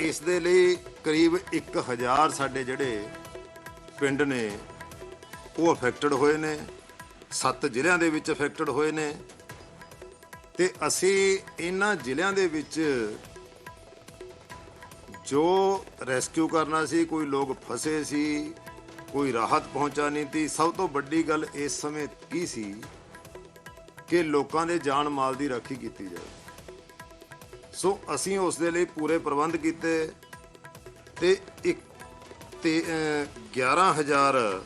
ਇਸ ਦੇ ਲਈ ਕਰੀਬ 1000 ਸਾਡੇ ਜਿਹੜੇ ਪਿੰਡ ਨੇ, ਉਹ ਅਫੈਕਟਡ ਹੋਏ ਨੇ, ਸੱਤ ਜ਼ਿਲ੍ਹਿਆਂ ਦੇ ਵਿੱਚ ਅਫੈਕਟਡ ਹੋਏ ਨੇ ਤੇ ਅਸੀਂ ਇਹਨਾਂ ਜ਼ਿਲ੍ਹਿਆਂ ਦੇ ਵਿੱਚ ਜੋ ਰੈਸਕਿਊ ਕਰਨਾ ਸੀ, ਕੋਈ ਲੋਕ ਫਸੇ ਸੀ, ਕੋਈ ਰਾਹਤ ਪਹੁੰਚਾਣੀ ਸੀ, ਸਭ ਤੋਂ ਵੱਡੀ ਗੱਲ ਇਸ ਸਮੇਂ ਕੀ ਸੀ ਕਿ ਲੋਕਾਂ ਦੇ ਜਾਨ ਮਾਲ ਦੀ ਰਾਖੀ ਕੀਤੀ ਜਾਵੇ। ਸੋ ਅਸੀਂ ਉਸ ਦੇ ਲਈ ਪੂਰੇ ਪ੍ਰਬੰਧ ਕੀਤੇ ਤੇ ਇੱਕ ਤੇ ਅਹ, 11000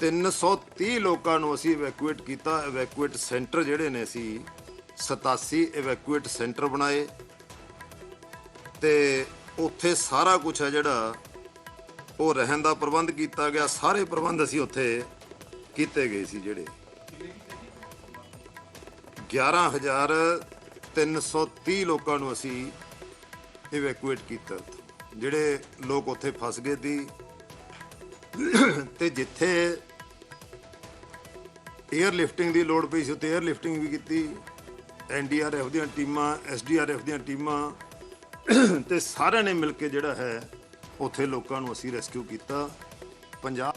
330 ਲੋਕਾਂ ਨੂੰ ਅਸੀਂ ਇਵੈਕੂਏਟ ਕੀਤਾ। ਇਵੈਕੂਏਟ ਸੈਂਟਰ ਜਿਹੜੇ ਨੇ ਅਸੀਂ 87 ਇਵੈਕੂਏਟ ਸੈਂਟਰ ਬਣਾਏ ਤੇ ਉੱਥੇ ਸਾਰਾ ਕੁਝ ਹੈ ਜਿਹੜਾ ਉਹ ਰਹਿਣ ਦਾ ਪ੍ਰਬੰਧ ਕੀਤਾ ਗਿਆ। ਸਾਰੇ ਪ੍ਰਬੰਧ ਅਸੀਂ ਉੱਥੇ ਕੀਤੇ ਗਏ ਸੀ ਜਿਹੜੇ। 11330 ਲੋਕਾਂ ਨੂੰ ਅਸੀਂ ਇਵੈਕੂਏਟ ਕੀਤਾ। ਜਿਹੜੇ ਲੋਕ ਉੱਥੇ ਫਸ ਗਏ ਸੀ। ਤੇ ਜਿੱਥੇ 에ਅਰ ਲਿਫਟਿੰਗ ਦੀ ਲੋੜ ਪਈ ਸੀ, ਉੱਥੇ 에ਅਰ ਲਿਫਟਿੰਗ ਵੀ ਕੀਤੀ। ਐਨਡੀਆਰਐਫ ਦੀਆਂ ਟੀਮਾਂ ਐਸਡੀਆਰਐਫ ਦੀਆਂ ਟੀਮਾਂ। ਤੇ ਸਾਰਿਆਂ ਨੇ ਮਿਲ ਕੇ ਜਿਹੜਾ ਹੈ, ਉੱਥੇ ਲੋਕਾਂ ਨੂੰ ਅਸੀਂ ਰੈਸਕਿਊ ਕੀਤਾ। ਪੰਜਾਬ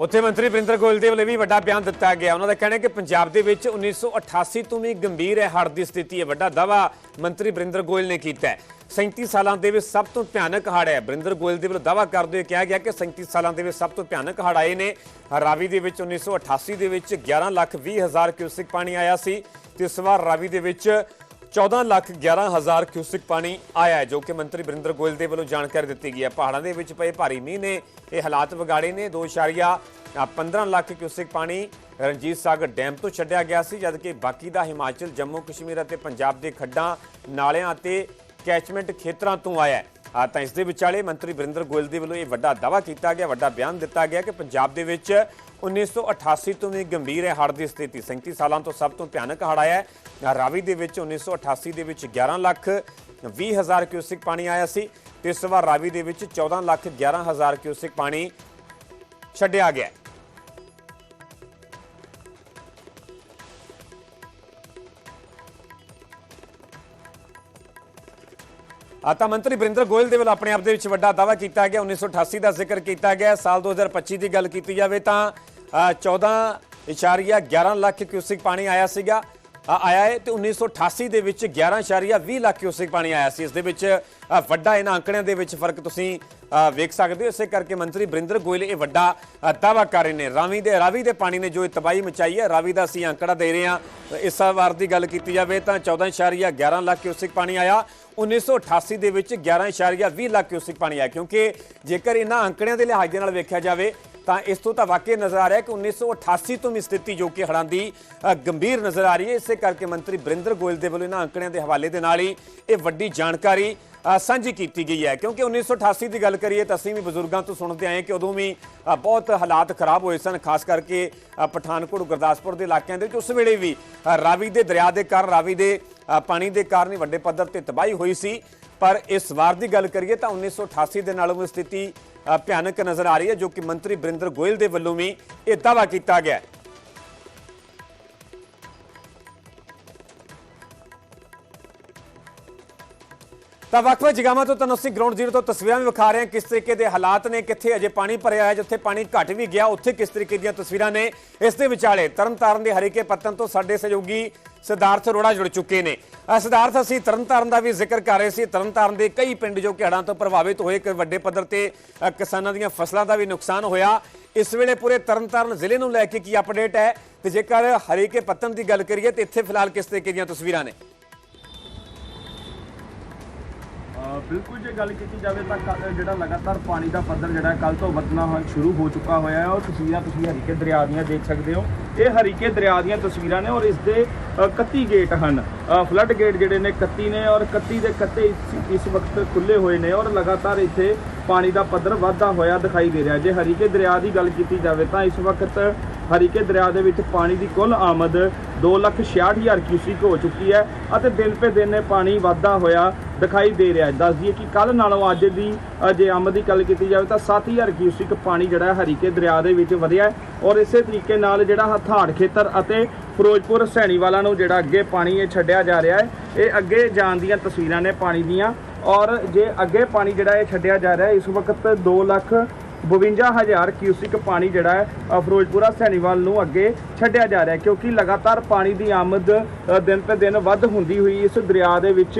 ਉੱਥੇ ਮੰਤਰੀ ਬਰਿੰਦਰ ਗੋਇਲ ਦੇ ਵੱਲੋਂ ਵੀ ਵੱਡਾ ਬਿਆਨ ਦਿੱਤਾ ਗਿਆ। ਉਹਨਾਂ ਦਾ ਕਹਿਣਾ ਹੈ ਕਿ ਪੰਜਾਬ ਦੇ ਵਿੱਚ 1988 ਤੋਂ ਵੀ ਗੰਭੀਰ ਹੈ ਹੜ੍ਹ ਦੀ ਸਥਿਤੀ। ਹੈ ਵੱਡਾ ਦਾਵਾ ਮੰਤਰੀ ਬਰਿੰਦਰ ਗੋਇਲ ਨੇ ਕੀਤਾ ਹੈ। 37 ਸਾਲਾਂ ਦੇ ਵਿੱਚ ਸਭ ਤੋਂ ਭਿਆਨਕ ਹੜ੍ਹ ਹੈ। ਬਰਿੰਦਰ ਗੋਇਲ ਦੇ ਵੱਲੋਂ ਦਾਵਾ ਕਰਦੇ ਹੋਏ ਕਿਹਾ ਗਿਆ ਕਿ 37 ਸਾਲਾਂ ਦੇ ਵਿੱਚ ਸਭ ਤੋਂ ਭਿਆਨਕ ਹੜ੍ਹ ਆਏ ਨੇ। ਰਾਵੀ ਦੇ ਵਿੱਚ 1988 ਦੇ ਵਿੱਚ 11 ਲੱਖ 20 ਹਜ਼ਾਰ ਕਿਊਸਿਕ ਪਾਣੀ ਆਇਆ ਸੀ ਤੇ ਇਸ ਵਾਰ ਰਾਵੀ ਦੇ ਵਿੱਚ 14 ਲੱਖ 11 ਹਜ਼ਾਰ ਕਿਊਸਿਕ ਪਾਣੀ ਆਇਆ ਜੋ ਕਿ ਮੰਤਰੀ ਬਰਿੰਦਰ ਗੋਇਲ ਦੇ ਵੱਲੋਂ ਜਾਣਕਾਰੀ ਦਿੱਤੀ ਗਈ ਹੈ। ਪਹਾੜਾਂ ਦੇ ਵਿੱਚ ਪਏ ਭਾਰੀ ਮੀਂਹ ਨੇ ਇਹ ਹਾਲਾਤ ਵਿਗਾੜੇ ਨੇ। 2.15 ਲੱਖ ਕਿਊਸਿਕ ਪਾਣੀ ਰਣਜੀਤ ਸਾਗਰ ਡੈਮ ਤੋਂ ਛੱਡਿਆ ਗਿਆ ਸੀ ਜਦਕਿ ਬਾਕੀ ਦਾ ਹਿਮਾਚਲ, ਜੰਮੂ, ਕਸ਼ਮੀਰ ਅਤੇ ਪੰਜਾਬ ਦੇ ਖੱਡਾਂ, ਨਾਲਿਆਂ ਅਤੇ ਕੈਚਮੈਂਟ ਖੇਤਰਾਂ ਤੋਂ ਆਇਆ ਹੈ। ਤਾਂ ਇਸ ਦੇ ਵਿਚਾਲੇ ਮੰਤਰੀ ਬਰਿੰਦਰ ਗੋਇਲ ਦੇ ਵੱਲੋਂ ਇਹ ਵੱਡਾ ਦਾਵਾ ਕੀਤਾ ਗਿਆ, ਵੱਡਾ ਬਿਆਨ ਦਿੱਤਾ ਗਿਆ ਕਿ ਪੰਜਾਬ ਦੇ ਵਿੱਚ 1988 ਤੋਂ ਵੀ ਗੰਭੀਰ ਹੈ ਹੜ੍ਹ ਦੀ ਸਥਿਤੀ। 37 ਸਾਲਾਂ ਤੋਂ ਸਭ ਤੋਂ ਭਿਆਨਕ ਹੜ੍ਹ ਆਇਆ ਹੈ। ਰਾਵੀ ਦੇ ਵਿੱਚ 1988 ਦੇ ਵਿੱਚ 11 ਲੱਖ 20 ਹਜ਼ਾਰ ਕਿਊਸਿਕ ਪਾਣੀ ਆਇਆ ਸੀ ਤੇ ਇਸ ਵਾਰ ਰਾਵੀ ਦੇ ਵਿੱਚ 14 ਲੱਖ 11 ਹਜ਼ਾਰ ਕਿਊਸਿਕ ਪਾਣੀ ਛੱਡਿਆ ਗਿਆ ਹੈ। ਆਤਾ ਮੰਤਰੀ ਬਰਿੰਦਰ ਗੋਇਲ ਦੇ ਵੱਲੋਂ ਆਪਣੇ ਆਪ ਦੇ ਵਿੱਚ ਵੱਡਾ ਦਾਅਵਾ ਕੀਤਾ ਗਿਆ 1988 ਦਾ ਜ਼ਿਕਰ ਕੀਤਾ ਗਿਆ ਸਾਲ 2025 ਦੀ ਗੱਲ ਕੀਤੀ ਜਾਵੇ ਤਾਂ ਅ, 14.11 ਲੱਖ ਕਿਊਸਿਕ ਪਾਣੀ ਆਇਆ ਸੀਗਾ ਆਇਆ ਹੈ ਤੇ 1988 ਦੇ ਵਿੱਚ 11.20 ਲੱਖ ਕਿਊਸਿਕ ਪਾਣੀ ਆਇਆ ਸੀ। ਇਸ ਦੇ ਵਿੱਚ ਵੱਡਾ ਇਹਨਾਂ ਅੰਕੜਿਆਂ ਦੇ ਵਿੱਚ ਫ਼ਰਕ ਤੁਸੀਂ ਵੇਖ ਸਕਦੇ ਹੋ। ਇਸੇ ਕਰਕੇ ਮੰਤਰੀ ਬਰਿੰਦਰ ਗੋਇਲ ਇਹ ਵੱਡਾ ਅ, ਦਾਅਵਾ ਕਰ ਰਹੇ ਨੇ। ਰਾਵੀ ਦੇ ਰਾਵੀ ਦੇ ਪਾਣੀ ਨੇ ਜੋ ਇਹ ਤਬਾਹੀ ਮਚਾਈ ਹੈ ਰਾਵੀ ਦਾ ਅਸੀਂ ਅੰਕੜਾ ਦੇ ਰਹੇ ਹਾਂ। ਇਸ ਵਾਰ ਦੀ ਗੱਲ ਕੀਤੀ ਜਾਵੇ ਤਾਂ 14.11 ਲੱਖ ਕਿਊਸਿਕ ਪਾਣੀ ਆਇਆ। 1988 ਦੇ ਵਿੱਚ 11.20 ਲੱਖ ਕਿਊਸਿਕ ਪਾਣੀ ਆਇਆ। ਕਿਉਂਕਿ ਜੇਕਰ ਇਹਨਾਂ ਅੰਕੜਿਆਂ ਦੇ ਲਿਹਾਜ਼ ਨਾਲ ਵੇਖਿਆ ਜਾਵੇ ਤਾਂ ਇਸ ਤੋਂ ਤਾਂ ਵਾਕਈ ਨਜ਼ਰ ਆ ਰਿਹਾ ਕਿ 1988 ਤੋਂ ਵੀ ਸਥਿਤੀ ਜੋ ਕਿ ਹੜਾਂ ਦੀ ਗੰਭੀਰ ਨਜ਼ਰ ਆ ਰਹੀ ਹੈ। ਇਸੇ ਕਰਕੇ ਮੰਤਰੀ ਬਰਿੰਦਰ ਗੋਇਲ ਦੇ ਵੱਲੋਂ ਇਹਨਾਂ ਅੰਕੜਿਆਂ ਦੇ ਹਵਾਲੇ ਦੇ ਨਾਲ ਹੀ ਇਹ ਵੱਡੀ ਜਾਣਕਾਰੀ ਸਾਂਝੀ ਕੀਤੀ ਗਈ ਹੈ। ਕਿਉਂਕਿ 1988 ਦੀ ਗੱਲ ਕਰੀਏ ਤਾਂ ਅਸੀਂ ਵੀ ਬਜ਼ੁਰਗਾਂ ਤੋਂ ਸੁਣਦੇ ਆਏ ਕਿ ਉਦੋਂ ਵੀ ਬਹੁਤ ਹਾਲਾਤ ਖਰਾਬ ਹੋਏ ਸਨ, ਖਾਸ ਕਰਕੇ ਪਠਾਨਕੋਟ, ਗੁਰਦਾਸਪੁਰ ਦੇ ਇਲਾਕਿਆਂ ਦੇ ਵਿੱਚ। ਉਸ ਵੇਲੇ ਵੀ ਰਾਵੀ ਦੇ ਦਰਿਆ ਦੇ ਕਾਰਨ, ਰਾਵੀ ਦੇ ਪਾਣੀ ਦੇ ਕਾਰਨ ਹੀ ਵੱਡੇ ਪੱਧਰ ਤੇ ਤਬਾਹੀ ਹੋਈ ਸੀ। ਪਰ ਇਸ ਵਾਰ ਦੀ ਗੱਲ ਕਰੀਏ ਤਾਂ 1988 ਦੇ ਨਾਲੋਂ ਵੀ ਸਥਿਤੀ ਭਿਆਨਕ ਨਜ਼ਰ ਆ ਰਹੀ ਹੈ, ਜੋ ਕਿ ਮੰਤਰੀ ਬਰਿੰਦਰ ਗੋਇਲ ਦੇ ਵੱਲੋਂ ਵੀ ਇਹ ਦਾਅਵਾ ਕੀਤਾ ਗਿਆ ਤਾਂ ਵੱਖ-ਵੱਖ ਜਗ੍ਹਾਵਾਂ ਤੋਂ ਤੁਹਾਨੂੰ ਅਸੀਂ ਗਰਾਊਂਡ ਜ਼ੀਰੋ ਤੋਂ ਤਸਵੀਰਾਂ ਵੀ ਵਿਖਾ ਰਹੇ ਹਾਂ। ਕਿਸ ਤਰੀਕੇ ਦੇ ਹਾਲਾਤ ਨੇ, ਕਿੱਥੇ ਅਜੇ ਪਾਣੀ ਭਰਿਆ ਹੈ ਜਿੱਥੇ ਪਾਣੀ ਘਟ ਵੀ ਗਿਆ, ਉੱਥੇ ਕਿਸ ਤਰੀਕੇ ਦੀਆਂ ਤਸਵੀਰਾਂ ਨੇ। ਇਸ ਦੇ ਵਿਚਾਲੇ ਤਰਨਤਾਰਨ ਦੇ ਹਰੀਕੇ ਪੱਤਨ ਤੋਂ ਸਾਡੇ ਸਹਿਯੋਗੀ ਸਿਧਾਰਥ ਅਰੋੜਾ ਜੁੜ ਚੁੱਕੇ ਨੇ। ਸਿਧਾਰਥ, ਅਸੀਂ ਤਰਨਤਾਰਨ ਦਾ ਵੀ ਜ਼ਿਕਰ ਕਰ ਰਹੇ ਸੀ। ਤਰਨਤਾਰਨ ਦੇ ਕਈ ਪਿੰਡ ਜੋ ਕਿ ਹੜ੍ਹਾਂ ਤੋਂ ਪ੍ਰਭਾਵਿਤ ਹੋਏ ਕਿ ਵੱਡੇ ਪੱਧਰ ਤੇ ਕਿਸਾਨਾਂ ਦੀਆਂ ਫਸਲਾਂ ਦਾ ਵੀ ਨੁਕਸਾਨ ਹੋਇਆ। ਇਸ ਵੇਲੇ ਪੂਰੇ ਤਰਨਤਾਰਨ ਜ਼ਿਲ੍ਹੇ ਨੂੰ ਲੈ ਕੇ ਕੀ ਅਪਡੇਟ ਹੈ? ਤੇ ਜੇਕਰ ਹਰੀਕੇ ਪੱਤਨ ਦੀ ਗੱਲ ਕਰੀਏ, ਤੇ ਇੱਥੇ ਫਿਲਹਾਲ ਕਿਸ ਤਰੀਕੇ ਦੀਆਂ ਤਸਵੀਰਾਂ ਨੇ? ਬਿਲਕੁਲ ਜੇ ਗੱਲ ਕੀਤੀ ਜਾਵੇ ਤਾਂ ਕੱਲ੍ਹ ਜਿਹੜਾ ਲਗਾਤਾਰ ਪਾਣੀ ਦਾ ਪੱਧਰ ਜਿਹੜਾ ਕੱਲ ਤੋਂ ਵਧਣਾ ਹੋਇਆ, ਸ਼ੁਰੂ ਹੋ ਚੁੱਕਾ ਹੋਇਆ ਹੈ ਔਰ ਤਸਵੀਰਾਂ ਤੁਸੀਂ ਹਰੀਕੇ ਦਰਿਆ ਦੀਆਂ ਦੇਖ ਸਕਦੇ ਹੋ। ਇਹ ਹਰੀਕੇ ਦਰਿਆ ਦੀਆਂ ਤਸਵੀਰਾਂ ਨੇ ਔਰ ਇਸ ਦੇ 31 ਗੇਟ ਹਨ। ਫਲੱਡ ਗੇਟ ਜਿਹੜੇ ਨੇ 31 ਨੇ ਔਰ 31 ਦੇ 31 ਇਸ- ਇਸ ਵਕਤ ਖੁੱਲੇ ਹੋਏ ਨੇ ਔਰ ਲਗਾਤਾਰ ਇੱਥੇ ਪਾਣੀ ਦਾ ਪੱਧਰ ਵਧਦਾ ਹੋਇਆ ਦਿਖਾਈ ਦੇ ਰਿਹਾ ਜੇ ਹਰੀਕੇ ਦਰਿਆ ਦੀ ਗੱਲ ਕੀਤੀ ਜਾਵੇ ਤਾਂ ਇਸ ਵਕਤ ਹਰੀਕੇ ਦਰਿਆ ਦੇ ਵਿੱਚ ਪਾਣੀ ਦੀ ਕੁੱਲ ਆਮਦ 266000 ਕਿਊਸਿਕ ਹੋ ਚੁੱਕੀ ਹੈ ਅਤੇ ਦਿਨ ਪੇ ਦਿਨ ਪਾਣੀ ਵਾਧਾ ਹੋਇਆ ਦਿਖਾਈ ਦੇ ਰਿਹਾ ਹੈ। ਦੱਸ ਦਈਏ ਕਿ ਕੱਲ ਨਾਲੋਂ ਅੱਜ ਦੀ ਜੇ ਆਮਦ ਦੀ ਗੱਲ ਕੀਤੀ ਜਾਵੇ ਤਾਂ 7000 ਕਿਊਸਿਕ ਪਾਣੀ ਜਿਹੜਾ ਹੈ ਹਰੀਕੇ ਦਰਿਆ ਦੇ ਵਿੱਚ ਵਧਿਆ ਔਰ ਇਸੇ ਤਰੀਕੇ ਨਾਲ ਜਿਹੜਾ ਹਥਾੜ ਖੇਤਰ ਅਤੇ ਫਿਰੋਜ਼ਪੁਰ ਸੈਣੀਵਾਲਾ ਨੂੰ ਜਿਹੜਾ ਅੱਗੇ ਪਾਣੀ ਇਹ ਛੱਡਿਆ ਜਾ ਰਿਹਾ ਹੈ, ਇਹ ਅੱਗੇ ਜਾਣ ਦੀਆਂ ਤਸਵੀਰਾਂ ਨੇ ਪਾਣੀ ਦੀਆਂ ਔਰ ਜੇ ਅੱਗੇ ਪਾਣੀ ਜਿਹੜਾ ਇਹ ਛੱਡਿਆ ਜਾ ਰਿਹਾ ਇਸ ਵਕਤ 2 ਲੱਖ 52000 ਕਿਊਸਿਕ ਪਾਣੀ ਜਿਹੜਾ ਹੈ ਫਿਰੋਜ਼ਪੁਰਾ ਸੈਣੀਵਾਲ ਨੂੰ ਅੱਗੇ ਛੱਡਿਆ ਜਾ ਰਿਹਾ ਕਿਉਂਕਿ ਲਗਾਤਾਰ ਪਾਣੀ ਦੀ ਆਮਦ ਦਿਨ ਤੇ ਦਿਨ ਵੱਧ ਹੁੰਦੀ ਹੋਈ ਇਸ ਦਰਿਆ ਦੇ ਵਿੱਚ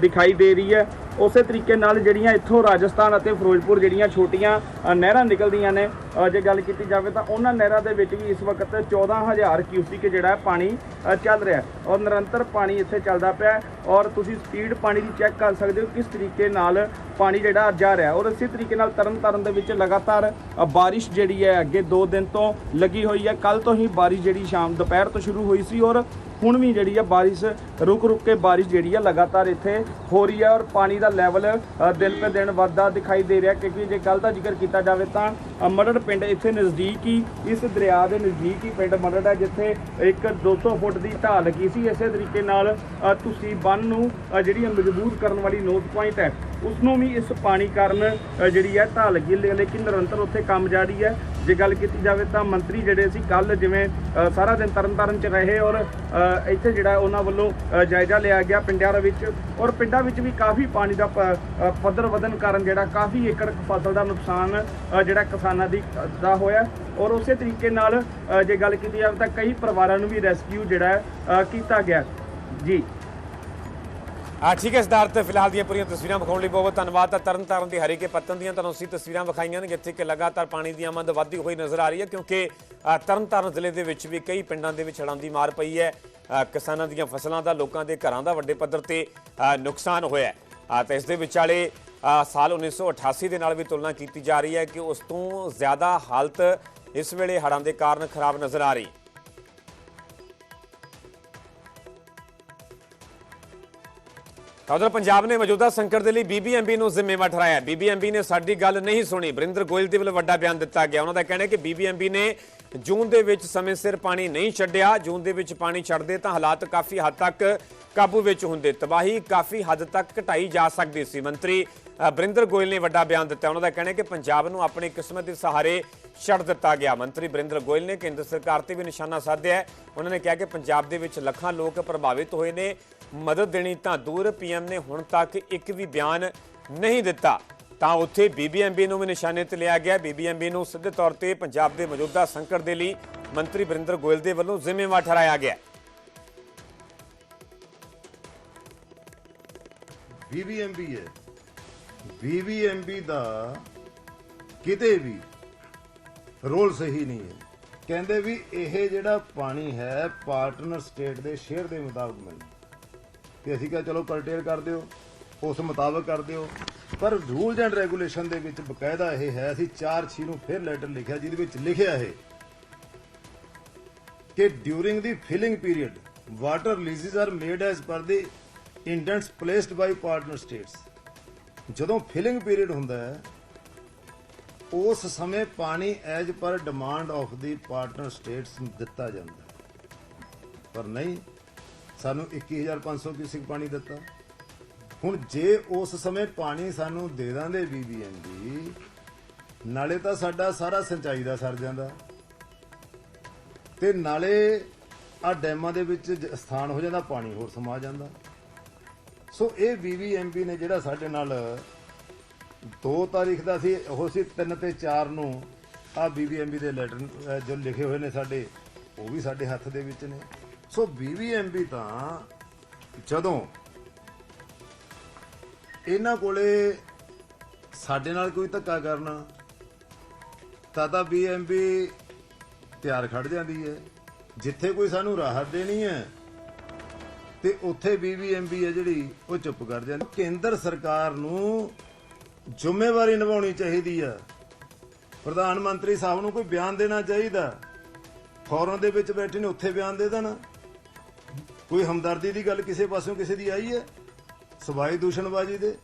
ਦਿਖਾਈ ਦੇ ਰਹੀ ਹੈ। ਉਸੇ ਤਰੀਕੇ ਨਾਲ ਜਿਹੜੀਆਂ ਇੱਥੋਂ ਰਾਜਸਥਾਨ ਅਤੇ ਫਿਰੋਜ਼ਪੁਰ ਜਿਹੜੀਆਂ ਛੋਟੀਆਂ ਨਹਿਰਾਂ ਨਿਕਲਦੀਆਂ ਨੇ ਜੇ ਗੱਲ ਕੀਤੀ ਜਾਵੇ ਤਾਂ ਉਹਨਾਂ ਨਹਿਰਾਂ ਦੇ ਵਿੱਚ ਵੀ ਇਸ ਵਕਤ 14000 ਕਿਊਸਿਕ ਜਿਹੜਾ ਪਾਣੀ ਚੱਲ ਰਿਹਾ ਔਰ ਨਿਰੰਤਰ ਪਾਣੀ ਇੱਥੇ ਚੱਲਦਾ ਪਿਆ ਔਰ ਤੁਸੀਂ ਸਪੀਡ ਪਾਣੀ ਦੀ ਚੈੱਕ ਕਰ ਸਕਦੇ ਹੋ ਕਿਸ ਤਰੀਕੇ ਨਾਲ ਪਾਣੀ ਜਿਹੜਾ ਜਾ ਰਿਹਾ ਔਰ ਇਸੇ ਤਰੀਕੇ ਨਾਲ ਤਰਨ ਤਾਰਨ ਦੇ ਵਿੱਚ ਲਗਾਤਾਰ ਬਾਰਿਸ਼ ਜਿਹੜੀ ਹੈ ਅੱਗੇ 2 ਦਿਨ ਤੋਂ ਲੱਗੀ ਹੋਈ ਹੈ। ਕੱਲ ਤੋਂ ਹੀ ਬਾਰਿਸ਼ ਜਿਹੜੀ ਸ਼ਾਮ, ਦੁਪਹਿਰ ਤੋਂ ਸ਼ੁਰੂ ਹੋਈ ਸੀ ਔਰ ਹੁਣ ਵੀ ਜਿਹੜੀ ਆ ਬਾਰਿਸ਼ ਰੁਕ ਰੁਕ ਕੇ ਬਾਰਿਸ਼ ਜਿਹੜੀ ਆ ਲਗਾਤਾਰ ਇੱਥੇ ਹੋ ਰਹੀ ਹੈ ਔਰ ਪਾਣੀ ਦਾ ਲੈਵਲ ਦਿਨ ਪੇ ਦਿਨ ਵੱਧਦਾ ਦਿਖਾਈ ਦੇ ਰਿਹਾ ਕਿਉਂਕਿ ਜੇ ਕੱਲ ਦਾ ਜ਼ਿਕਰ ਕੀਤਾ ਜਾਵੇ ਤਾਂ ਅ, ਮੜੜ ਪਿੰਡ ਇੱਥੇ ਨਜ਼ਦੀਕ ਹੀ ਇਸ ਦਰਿਆ ਦੇ ਨਜ਼ਦੀਕ ਹੀ ਪਿੰਡ ਮੜੜ ਹੈ ਜਿੱਥੇ ਇੱਕ 200 ਫੁੱਟ ਦੀ ਢਾਲ ਲੱਗੀ ਸੀ। ਇਸੇ ਤਰੀਕੇ ਨਾਲ ਤੁਸੀਂ ਬੰਨ ਨੂੰ ਜਿਹੜੀ ਮਜ਼ਬੂਤ ਕਰਨ ਵਾਲੀ ਨੋਟ ਪੁਆਇੰਟ ਹੈ ਉਸ ਨੂੰ ਵੀ ਇਸ ਪਾਣੀ ਕਾਰਨ ਜਿਹੜੀ ਹੈ ਢਾਲ ਲੱਗੀ ਲੇਕਿਨ ਨਿਰੰਤਰ ਉੱਥੇ ਕੰਮ ਜਾਰੀ ਹੈ। ਜੇ ਗੱਲ ਕੀਤੀ ਜਾਵੇ ਤਾਂ ਮੰਤਰੀ ਜਿਹੜੇ ਸੀ ਕੱਲ ਜਿਵੇਂ ਸਾਰਾ ਦਿਨ ਤਰਨਤਾਰਨ ਚ ਰਹੇ ਔਰ ਇੱਥੇ ਜਿਹੜਾ ਉਹਨਾਂ ਵੱਲੋਂ ਜਾਇਜ਼ਾ ਲਿਆ ਗਿਆ ਪਿੰਡਾਂ ਦੇ ਵਿੱਚ ਔਰ ਪਿੰਡਾਂ ਵਿੱਚ ਵੀ ਕਾਫੀ ਪਾਣੀ ਦਾ ਪੱਧਰ ਵਧਣ ਕਾਰਨ ਜਿਹੜਾ ਕਾਫੀ ਏਕੜ ਫਸਲ ਦਾ ਨੁਕਸਾਨ ਜਿਹੜਾ ਕਿਸਾਨਾਂ ਦੀ ਦਾ ਹੋਇਆ ਔਰ ਉਸੇ ਤਰੀਕੇ ਨਾਲ ਜੇ ਗੱਲ ਕੀਤੀ ਜਾਵੇ ਤਾਂ ਕਈ ਪਰਿਵਾਰਾਂ ਨੂੰ ਵੀ ਰੈਸਕਿਊ ਜਿਹੜਾ ਕੀਤਾ ਗਿਆ। ਜੀ। ਆ ਠੀਕ ਹੈ ਸਿਧਾਰਥ ਫਿਲਹਾਲ ਦੀਆਂ ਪੂਰੀਆਂ ਤਸਵੀਰਾਂ ਵਿਖਾਉਣ ਲਈ ਬਹੁਤ ਬਹੁਤ ਧੰਨਵਾਦ। ਤਾਂ ਤਰਨ ਤਾਰਨ ਦੇ ਹਰੀਕੇ ਪੱਤਨ ਦੀਆਂ ਤੁਹਾਨੂੰ ਅਸੀਂ ਤਸਵੀਰਾਂ ਵਿਖਾਈਆਂ ਨੇ ਜਿੱਥੇ ਕਿ ਲਗਾਤਾਰ ਪਾਣੀ ਦੀ ਆਮਦ ਵਧਦੀ ਹੋਈ ਨਜ਼ਰ ਆ ਰਹੀ ਹੈ ਕਿਉਂਕਿ ਅ, ਤਰਨ ਤਾਰਨ ਜ਼ਿਲ੍ਹੇ ਦੇ ਵਿੱਚ ਵੀ ਕਈ ਪਿੰਡਾਂ ਦੇ ਵਿੱਚ ਹੜ੍ਹਾਂ ਦੀ ਮਾਰ ਪਈ ਹੈ। ਕਿਸਾਨਾਂ ਦੀਆਂ ਫਸਲਾਂ ਦਾ ਲੋਕਾਂ ਦੇ ਘਰਾਂ ਦਾ ਵੱਡੇ ਪੱਧਰ ਤੇ ਨੁਕਸਾਨ ਹੋਇਆ ਹੈ। ਅ, ਇਸ ਦੇ ਵਿਚਾਲੇ ਅ, ਸਾਲ 1988 ਦੇ ਨਾਲ ਵੀ ਤੁਲਨਾ ਕੀਤੀ ਜਾ ਰਹੀ ਹੈ ਕਿ ਉਸ ਤੋਂ ਜ਼ਿਆਦਾ ਹਾਲਤ ਇਸ ਵੇਲੇ ਹੜ੍ਹਾਂ ਦੇ ਕਾਰਨ ਖਰਾਬ ਨਜ਼ਰ ਆ ਰਹੀ। ਹੈ ਤਾਂ ਉਧਰ ਪੰਜਾਬ ਨੇ ਮੌਜੂਦਾ ਸੰਕਟ ਦੇ ਲਈ ਬੀਬੀਐਮਬੀ ਨੂੰ ਜ਼ਿੰਮੇਵਾਰ ਠਹਿਰਾਇਆ ਬੀਬੀਐਮਬੀ ਨੇ ਸਾਡੀ ਗੱਲ ਨਹੀਂ ਸੁਣੀ ਬਰਿੰਦਰ ਗੋਇਲ ਦੇ ਵੱਲੋਂ ਵੱਡਾ ਬਿਆਨ ਦਿੱਤਾ ਗਿਆ ਉਹਨਾਂ ਦਾ ਕਹਿਣਾ ਹੈ ਕਿ ਬੀਬੀਐਮਬੀ ਨੇ ਜੂਨ ਦੇ ਵਿੱਚ ਸਮੇਂ ਸਿਰ ਪਾਣੀ ਨਹੀਂ ਛੱਡਿਆ ਜੂਨ ਦੇ ਵਿੱਚ ਪਾਣੀ ਛੱਡਦੇ ਤਾਂ ਹਾਲਾਤ ਕਾਫੀ ਹੱਦ ਤੱਕ ਕਾਬੂ ਵਿੱਚ ਹੁੰਦੇ ਤਬਾਹੀ ਕਾਫੀ ਹੱਦ ਤੱਕ ਘਟਾਈ ਜਾ ਸਕਦੀ ਸੀ ਮੰਤਰੀ ਬਰਿੰਦਰ ਗੋਇਲ ਨੇ ਵੱਡਾ ਬਿਆਨ ਦਿੱਤਾ ਉਹਨਾਂ ਦਾ ਕਹਿਣਾ ਹੈ ਕਿ ਪੰਜਾਬ ਨੂੰ ਆਪਣੀ ਕਿਸਮਤ ਦੇ ਸਹਾਰੇ ਛੱਡ ਦਿੱਤਾ ਗਿਆ ਮੰਤਰੀ ਬਰਿੰਦਰ ਗੋਇਲ ਨੇ ਕੇਂਦਰ ਸਰਕਾਰ ਤੇ ਵੀ ਨਿਸ਼ਾਨਾ ਸਾਧਿਆ ਉਹਨਾਂ ਨੇ ਕਿਹਾ ਕਿ ਪੰਜਾਬ ਦੇ ਵਿੱਚ ਲੱਖਾਂ ਲੋਕ ਪ੍ਰਭਾਵਿਤ ਹੋਏ ਨੇ ਮਦਦ ਦੇਣੀ ਤਾਂ ਦੂਰ ਪੀਐਮ ਨੇ ਹੁਣ ਤੱਕ ਇੱਕ ਵੀ ਬਿਆਨ ਨਹੀਂ ਦਿੱਤਾ। ਤਾਂ ਉੱਥੇ ਬੀਬੀਐਮਬੀ ਨੂੰ ਵੀ ਨਿਸ਼ਾਨੇ ਤੇ ਲਿਆ ਗਿਆ। ਬੀਬੀਐਮਬੀ ਨੂੰ ਸਿੱਧੇ ਤੌਰ ਤੇ ਪੰਜਾਬ ਦੇ ਮੌਜੂਦਾ ਸੰਕਟ ਦੇ ਲਈ ਮੰਤਰੀ ਬਰਿੰਦਰ ਗੋਇਲ ਦੇ ਵੱਲੋਂ ਜ਼ਿੰਮੇਵਾਰ ਠਹਿਰਾਇਆ ਗਿਆ। ਬੀਬੀਐਮਬੀ ਹੈ। ਬੀਬੀਐਮਬੀ ਦਾ ਕਿਤੇ ਵੀ ਰੋਲ ਸਹੀ ਨਹੀਂ ਹੈ। ਕਹਿੰਦੇ ਵੀ ਇਹ ਜਿਹੜਾ ਪਾਣੀ ਹੈ, ਪਾਰਟਨਰ ਸਟੇਟ ਦੇ ਸ਼ੇਅਰ ਦੇ ਮੁਤਾਬਕ ਮਿਲਦਾ। ਤੇ ਅਸੀਂ ਕਿਹਾ ਚਲੋ ਕਰਟੇਲ ਕਰ ਦਿਓ, ਉਸ ਮੁਤਾਬਕ ਕਰ ਦਿਓ। ਪਰ ਰੂਲਸ ਐਂਡ ਰੈਗੂਲੇਸ਼ਨ ਦੇ ਵਿੱਚ ਬਕਾਇਦਾ ਇਹ ਹੈ, ਅਸੀਂ 4 6 ਨੂੰ ਫਿਰ ਲੈਟਰ ਲਿਖਿਆ, ਜਿਹਦੇ ਵਿੱਚ ਲਿਖਿਆ ਹੈ ਕਿ during the filling period water releases are made as per the indents placed by partner states ਜਦੋਂ ਫਿਲਿੰਗ ਪੀਰੀਅਡ ਹੁੰਦਾ ਹੈ, ਉਸ ਸਮੇਂ ਪਾਣੀ as per demand of the partner states ਨੂੰ ਦਿੱਤਾ ਜਾਂਦਾ ਪਰ ਨਹੀਂ ਸਾਨੂੰ 21500 ਕਿਊਸਿਕ ਪਾਣੀ ਦਿੱਤਾ। ਹੁਣ ਜੇ ਉਸ ਸਮੇਂ ਪਾਣੀ ਸਾਨੂੰ ਦੇ ਦਾਂਦੇ ਬੀਬੀਐਮਬੀ ਨਾਲੇ ਤਾਂ ਸਾਡਾ ਸਾਰਾ ਸਿੰਚਾਈ ਦਾ ਸਰ ਜਾਂਦਾ। ਤੇ ਨਾਲੇ ਆ ਡੈਮਾਂ ਦੇ ਵਿੱਚ ਸਥਾਨ ਹੋ ਜਾਂਦਾ, ਪਾਣੀ ਹੋਰ ਸਮਾ ਜਾਂਦਾ। ਸੋ ਇਹ ਬੀਬੀਐਮਬੀ ਨੇ ਜਿਹੜਾ ਸਾਡੇ ਨਾਲ 2 ਤਾਰੀਖ ਦਾ ਸੀ, ਉਹ ਸੀ 3 ਤੇ 4 ਨੂੰ ਆ ਬੀਬੀਐਮਬੀ ਦੇ ਲੈਟਰ ਜੋ ਲਿਖੇ ਹੋਏ ਨੇ ਸਾਡੇ, ਉਹ ਵੀ ਸਾਡੇ ਹੱਥ ਦੇ ਵਿੱਚ ਨੇ। ਸੋ ਬੀਬੀਐਮਬੀ ਤਾਂ ਜਦੋਂ ਇਹਨਾਂ ਕੋਲੇ ਸਾਡੇ ਨਾਲ ਕੋਈ ਧੱਕਾ ਕਰਨਾ, ਤਾਂ ਤਾਂ ਬੀਐਮਬੀ ਤਿਆਰ ਖੜ ਜਾਂਦੀ ਹੈ। ਜਿੱਥੇ ਕੋਈ ਸਾਨੂੰ ਰਾਹਤ ਦੇਣੀ ਹੈ, ਤੇ ਉੱਥੇ ਬੀਬੀਐਮਬੀ ਹੈ ਜਿਹੜੀ, ਉਹ ਚੁੱਪ ਕਰ ਜਾਂਦੀ ਕੇਂਦਰ ਸਰਕਾਰ ਨੂੰ ਜ਼ਿੰਮੇਵਾਰੀ ਨਿਭਾਉਣੀ ਚਾਹੀਦੀ ਆ ਪ੍ਰਧਾਨ ਮੰਤਰੀ ਸਾਹਿਬ ਨੂੰ ਕੋਈ ਬਿਆਨ ਦੇਣਾ ਚਾਹੀਦਾ? ਫੋਰਨ ਦੇ ਵਿੱਚ ਬੈਠੇ ਨੇ, ਉੱਥੇ ਬਿਆਨ ਦੇ ਦੇਣਾ। ਕੋਈ ਹਮਦਰਦੀ ਦੀ ਗੱਲ ਕਿਸੇ ਪਾਸਿਓਂ ਕਿਸੇ ਦੀ ਆਈ ਹੈ? ਸਵਾਏ ਦੂਸ਼ਣਬਾਜ਼ੀ ਦੇ